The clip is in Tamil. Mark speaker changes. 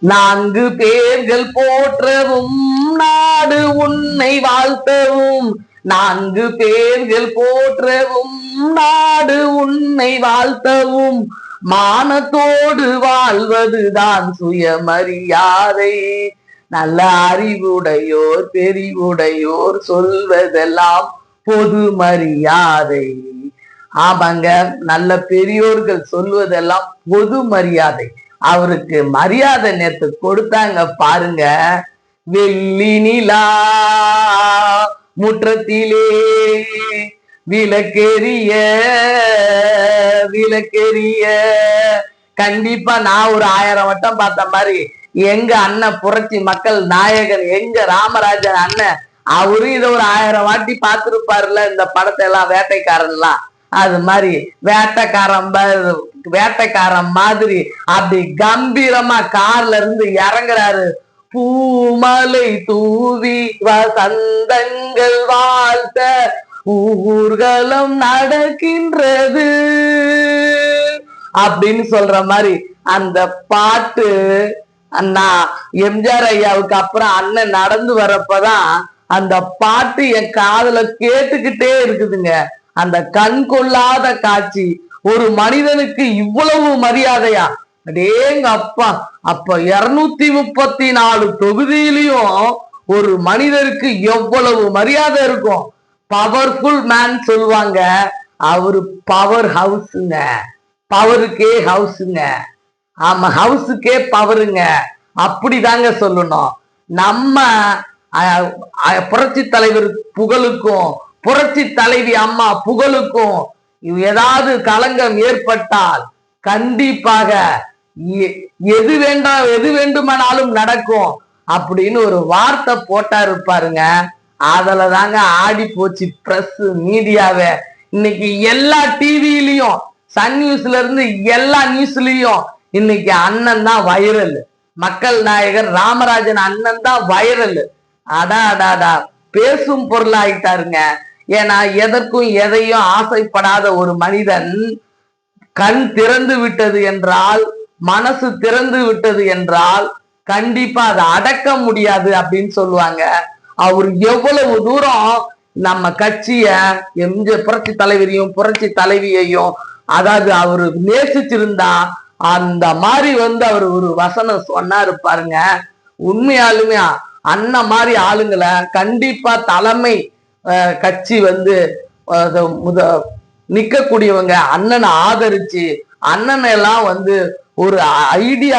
Speaker 1: நான்கு பேர்கள் போற்றவும் நாடு உன்னை வாழ்த்தவும். நான்கு பேர்கள் போற்றவும் நாடு உன்னை வாழ்த்தவும். மானத்தோடு வாழ்வதுதான் சுயமரியாதை. நல்ல அறிவுடையோர் பெரிவுடையோர் சொல்வதெல்லாம் பொது மரியாதை ஆமாங்க நல்ல பெரியோர்கள் சொல்வதெல்லாம் பொது மரியாதை அவருக்கு மரியாதை நேத்து கொடுத்தாங்க பாருங்க. வெள்ளி நிலா முற்றத்திலே விளக்கெரிய விளக்கெரிய கண்டிப்பா நான் ஒரு ஆயிரம் வட்டம் பார்த்த மாதிரி எங்க அண்ணன் புரட்சி மக்கள் நாயகன் எங்க ராமராஜன் அண்ணன் அவரும் இதை ஒரு ஆயிரம் வாட்டி பார்த்துருப்பாருல இந்த படத்தை எல்லாம் வேட்டைக்காரன்லாம். அது மாதிரி வேட்டைக்காரன் வேட்டைக்காரன் மாதிரி அப்படி கம்பீரமா கார்ல இருந்து இறங்குறாரு. பூமலை தூவி வசந்தங்கள் வாழ்த்த ஊர்வலம் நடக்கின்றது. அப்படின்னு சொல்ற மாதிரி அந்த பாட்டு அண்ணா எம்ஜிஆர் ஐயாவுக்கு அப்புறம் அண்ணன் நடந்து வரப்பதான் அந்த பாட்டு என் காதுல கேட்டுக்கிட்டே இருக்குதுங்க. அந்த கண் கொள்ளாத காட்சி. ஒரு மனிதனுக்கு இவ்வளவு மரியாதையா? அடேங்க அப்பா. அப்ப இருநூத்தி முப்பத்தி நாலு தொகுதியிலையும் ஒரு மனிதருக்கு எவ்வளவு மரியாதை இருக்கும்? பவர்ஃபுல் மேன் சொல்லுவாங்க. அவரு பவர் ஹவுஸுங்க பவருக்கே ஹவுஸுங்க ஆமா ஹவுஸுக்கே பவருங்க அப்படிதாங்க சொல்லணும். நம்ம புரட்சி தலைவர் புகழுக்கும் புரட்சி தலைவி அம்மா புகழுக்கும் ஏதாவது களங்கம் ஏற்பட்டால் கண்டிப்பாக எ- எது வேண்டாம் எது வேண்டுமானாலும் நடக்கும் அப்படின்னு ஒரு வார்த்தை போட்டா இருப்பாருங்க அதுல தாங்க ஆடி போச்சு பிரஸ் மீடியாவே இன்னைக்கு எல்லா டிவிலையும் சன் நியூஸ்ல இருந்து எல்லா நியூஸ்லயும் இன்னைக்கு அண்ணன் தான் வைரல் மக்கள் நாயகர் ராமராஜன் அண்ணன் தான் வைரல் அடா அடாடா பேசும் பொருளாயிட்டாருங்க. ஏன்னா எதற்கும் எதையும் ஆசைப்படாத ஒரு மனிதன் கண் திறந்து விட்டது என்றால் மனசு திறந்து விட்டது என்றால் கண்டிப்பா அதை அடக்க முடியாது அப்படின்னு சொல்லுவாங்க. அவர் எவ்வளவு தூரம் நம்ம கட்சிய எம்ஜி புரட்சி தலைவரையும் புரட்சி தலைவியையும் அதாவது அவரு நேசிச்சிருந்தா அந்த மாதிரி வந்து அவர் ஒரு வசனம் சொன்னாரு பாருங்க. உண்மையாலுமே அண்ணன் மாதிரி ஆளுங்களை கண்டிப்பா தலைமை கட்சி வந்து முத நிக்கக்கூடியவங்க அண்ணனை ஆதரிச்சு அண்ணனை எல்லாம் வந்து ஒரு ஐடியா